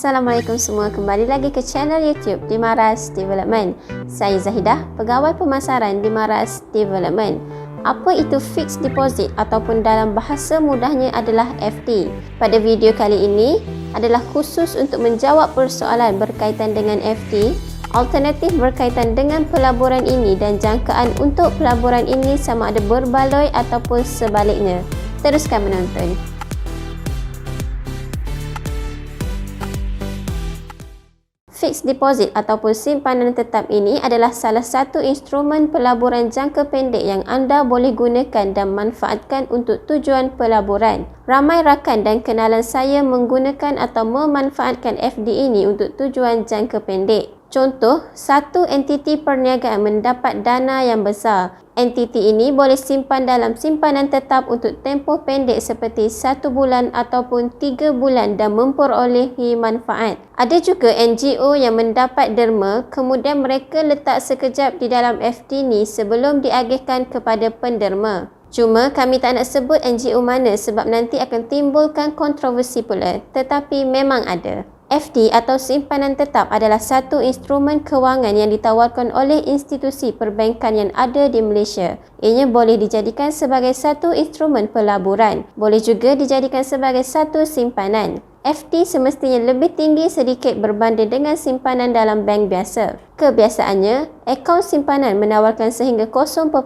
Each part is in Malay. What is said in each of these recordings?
Assalamualaikum semua, kembali lagi ke channel YouTube Dimaras Development. Saya Zahidah, pegawai pemasaran Dimaras Development. Apa itu fixed deposit ataupun dalam bahasa mudahnya adalah FD? Pada video kali ini adalah khusus untuk menjawab persoalan berkaitan dengan FD, alternatif berkaitan dengan pelaburan ini dan jangkaan untuk pelaburan ini sama ada berbaloi ataupun sebaliknya. Teruskan menonton. Fixed deposit ataupun simpanan tetap ini adalah salah satu instrumen pelaburan jangka pendek yang anda boleh gunakan dan manfaatkan untuk tujuan pelaburan. Ramai rakan dan kenalan saya menggunakan atau memanfaatkan FD ini untuk tujuan jangka pendek. Contoh, satu entiti perniagaan mendapat dana yang besar. Entiti ini boleh simpan dalam simpanan tetap untuk tempoh pendek seperti satu bulan ataupun tiga bulan dan memperolehi manfaat. Ada juga NGO yang mendapat derma kemudian mereka letak sekejap di dalam FD ini sebelum diagihkan kepada penderma. Cuma kami tak nak sebut NGO mana sebab nanti akan timbulkan kontroversi pula. Tetapi memang ada. FD atau simpanan tetap adalah satu instrumen kewangan yang ditawarkan oleh institusi perbankan yang ada di Malaysia. Ianya boleh dijadikan sebagai satu instrumen pelaburan. Boleh juga dijadikan sebagai satu simpanan. FD semestinya lebih tinggi sedikit berbanding dengan simpanan dalam bank biasa. Kebiasaannya, akaun simpanan menawarkan sehingga 0.5%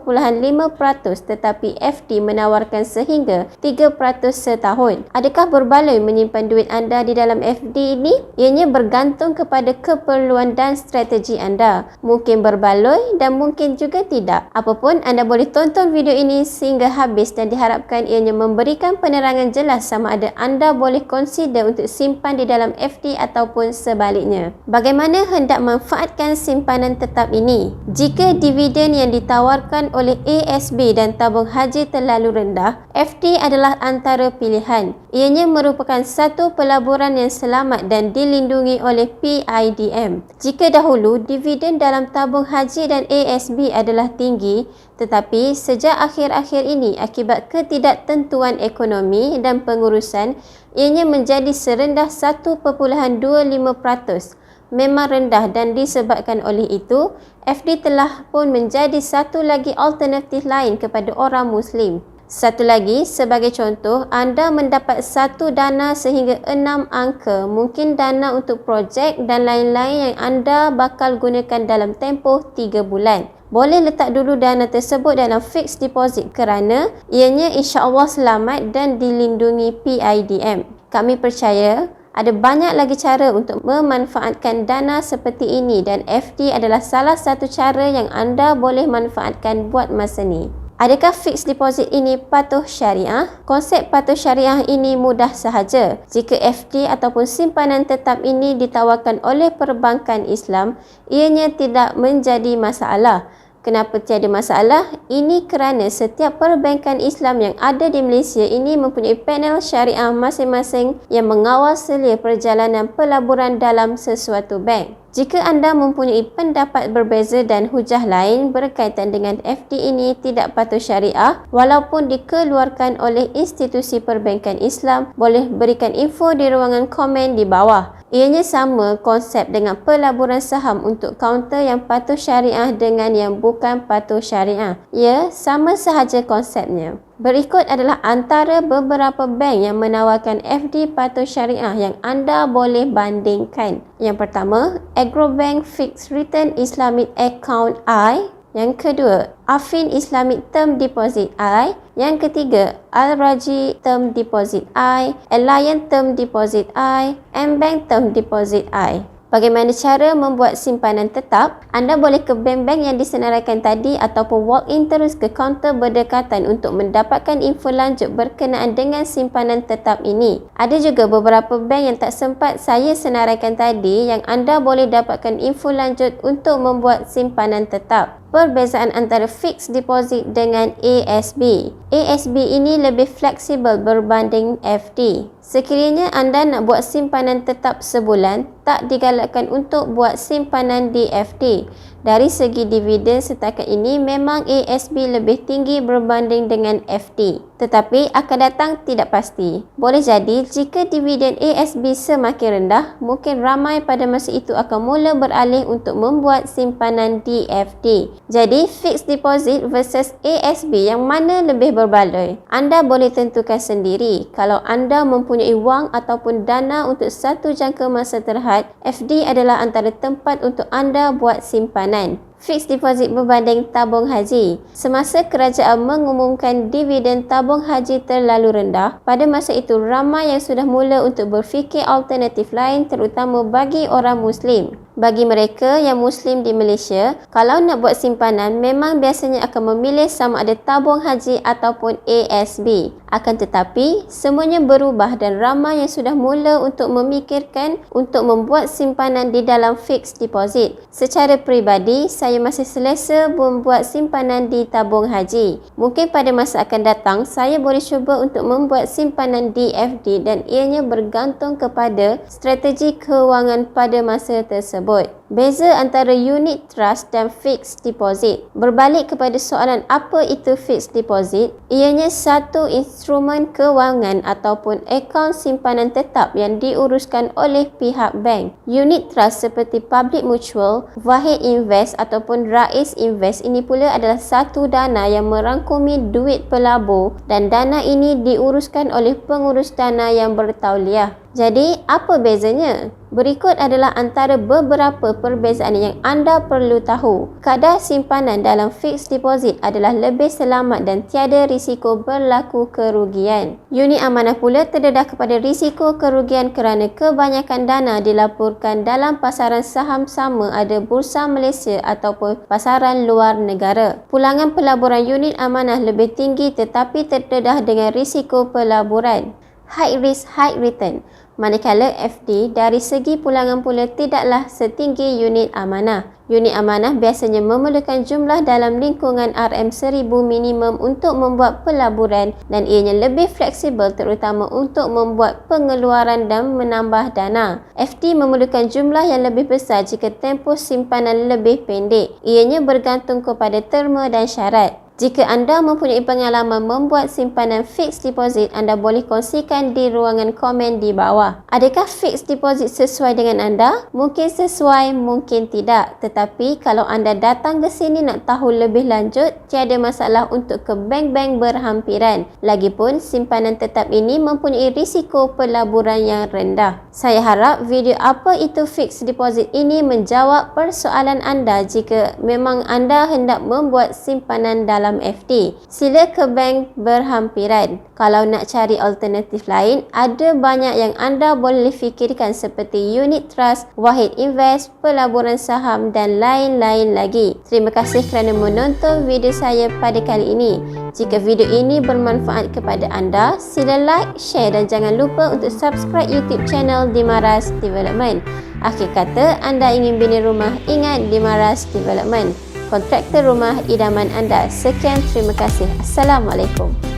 tetapi FD menawarkan sehingga 3% setahun. Adakah berbaloi menyimpan duit anda di dalam FD ini? Ianya bergantung kepada keperluan dan strategi anda. Mungkin berbaloi dan mungkin juga tidak. Apapun, anda boleh tonton video ini sehingga habis dan diharapkan ianya memberikan penerangan jelas sama ada anda boleh consider untuk simpan di dalam FD ataupun sebaliknya. Bagaimana hendak manfaatkan simpanan tetap ini? Jika dividen yang ditawarkan oleh ASB dan tabung haji terlalu rendah, FD adalah antara pilihan. Ianya merupakan satu pelaburan yang selamat dan dilindungi oleh PIDM. Jika dahulu dividen dalam tabung haji dan ASB adalah tinggi, tetapi sejak akhir-akhir ini akibat ketidaktentuan ekonomi dan pengurusan, ianya menjadi serendah 1.25%. Memang rendah dan disebabkan oleh itu, FD telah pun menjadi satu lagi alternatif lain kepada orang Muslim. Satu lagi, sebagai contoh, anda mendapat satu dana sehingga enam angka, mungkin dana untuk projek dan lain-lain yang anda bakal gunakan dalam tempoh tiga bulan boleh letak dulu dana tersebut dalam fixed deposit kerana ianya insya-Allah selamat dan dilindungi PIDM. Kami percaya ada banyak lagi cara untuk memanfaatkan dana seperti ini dan FD adalah salah satu cara yang anda boleh manfaatkan buat masa ni. Adakah fixed deposit ini patuh syariah? Konsep patuh syariah ini mudah sahaja. Jika FD ataupun simpanan tetap ini ditawarkan oleh perbankan Islam, ianya tidak menjadi masalah. Kenapa tiada masalah? Ini kerana setiap perbankan Islam yang ada di Malaysia ini mempunyai panel syariah masing-masing yang mengawal selia perjalanan pelaburan dalam sesuatu bank. Jika anda mempunyai pendapat berbeza dan hujah lain berkaitan dengan FD ini tidak patuh syariah walaupun dikeluarkan oleh institusi perbankan Islam, boleh berikan info di ruangan komen di bawah. Ianya sama konsep dengan pelaburan saham untuk kaunter yang patuh syariah dengan yang bukan patuh syariah. Ya, sama sahaja konsepnya. Berikut adalah antara beberapa bank yang menawarkan FD patuh syariah yang anda boleh bandingkan. Yang pertama, Agrobank Fixed Return Islamic Account I yang kedua, Afin Islamic Term Deposit I. Yang ketiga, Al-Raji Term Deposit I. Alliance Term Deposit I. M-Bank Term Deposit I. Bagaimana cara membuat simpanan tetap? Anda boleh ke bank-bank yang disenaraikan tadi ataupun walk-in terus ke kaunter berdekatan untuk mendapatkan info lanjut berkenaan dengan simpanan tetap ini. Ada juga beberapa bank yang tak sempat saya senaraikan tadi yang anda boleh dapatkan info lanjut untuk membuat simpanan tetap perbezaan antara fixed deposit dengan ASB. ASB ini lebih fleksibel berbanding FD. Sekiranya anda nak buat simpanan tetap sebulan, tak digalakkan untuk buat simpanan di FD. Dari segi dividen setakat ini memang ASB lebih tinggi berbanding dengan FD. Tetapi akan datang tidak pasti. Boleh jadi jika dividen ASB semakin rendah, mungkin ramai pada masa itu akan mula beralih untuk membuat simpanan DFD. Jadi fixed deposit versus ASB yang mana lebih berbaloi? Anda boleh tentukan sendiri. Kalau anda mempunyai wang ataupun dana untuk satu jangka masa terhad, FD adalah antara tempat untuk anda buat simpanan Nine. Fixed deposit berbanding tabung haji. Semasa kerajaan mengumumkan dividen tabung haji terlalu rendah, pada masa itu ramai yang sudah mula untuk berfikir alternatif lain terutama bagi orang Muslim. Bagi mereka yang Muslim di Malaysia, kalau nak buat simpanan memang biasanya akan memilih sama ada tabung haji ataupun ASB. Akan tetapi, semuanya berubah dan ramai yang sudah mula untuk memikirkan untuk membuat simpanan di dalam fixed deposit. Secara peribadi, saya masih selesa membuat simpanan di tabung haji. Mungkin pada masa akan datang, saya boleh cuba untuk membuat simpanan DFD dan ianya bergantung kepada strategi kewangan pada masa tersebut. Beza antara unit trust dan fixed deposit. Berbalik kepada soalan apa itu fixed deposit, ianya satu instrumen kewangan ataupun akaun simpanan tetap yang diuruskan oleh pihak bank. Unit trust seperti Public Mutual, Wahid Invest ataupun Rais Invest ini pula adalah satu dana yang merangkumi duit pelabur dan dana ini diuruskan oleh pengurus dana yang bertauliah. Jadi, apa bezanya? Berikut adalah antara beberapa perbezaan yang anda perlu tahu. Kadar simpanan dalam fixed deposit adalah lebih selamat dan tiada risiko berlaku kerugian. Unit amanah pula terdedah kepada risiko kerugian kerana kebanyakan dana dilaporkan dalam pasaran saham sama ada Bursa Malaysia ataupun pasaran luar negara. Pulangan pelaburan unit amanah lebih tinggi tetapi terdedah dengan risiko pelaburan. High risk, high return manakala FD dari segi pulangan pula tidaklah setinggi unit amanah. Unit amanah biasanya memerlukan jumlah dalam lingkungan RM1000 minimum untuk membuat pelaburan dan ianya lebih fleksibel terutama untuk membuat pengeluaran dan menambah dana. FD memerlukan jumlah yang lebih besar jika tempoh simpanan lebih pendek. Ianya bergantung kepada terma dan syarat. Jika anda mempunyai pengalaman membuat simpanan fixed deposit, anda boleh kongsikan di ruangan komen di bawah. Adakah fixed deposit sesuai dengan anda? Mungkin sesuai, mungkin tidak. Tetapi kalau anda datang ke sini nak tahu lebih lanjut, tiada masalah untuk ke bank-bank berhampiran. Lagipun, simpanan tetap ini mempunyai risiko pelaburan yang rendah. Saya harap video apa itu fixed deposit ini menjawab persoalan anda jika memang anda hendak membuat simpanan dalam dalam FD. Sila ke bank berhampiran. Kalau nak cari alternatif lain, ada banyak yang anda boleh fikirkan seperti unit trust, wahid invest, pelaburan saham dan lain-lain lagi. Terima kasih kerana menonton video saya pada kali ini. Jika video ini bermanfaat kepada anda, sila like, share dan jangan lupa untuk subscribe YouTube channel Dimaras Development. Akhir kata, anda ingin bina rumah, ingat Dimaras Development kontraktor rumah idaman anda. Sekian, terima kasih. Assalamualaikum.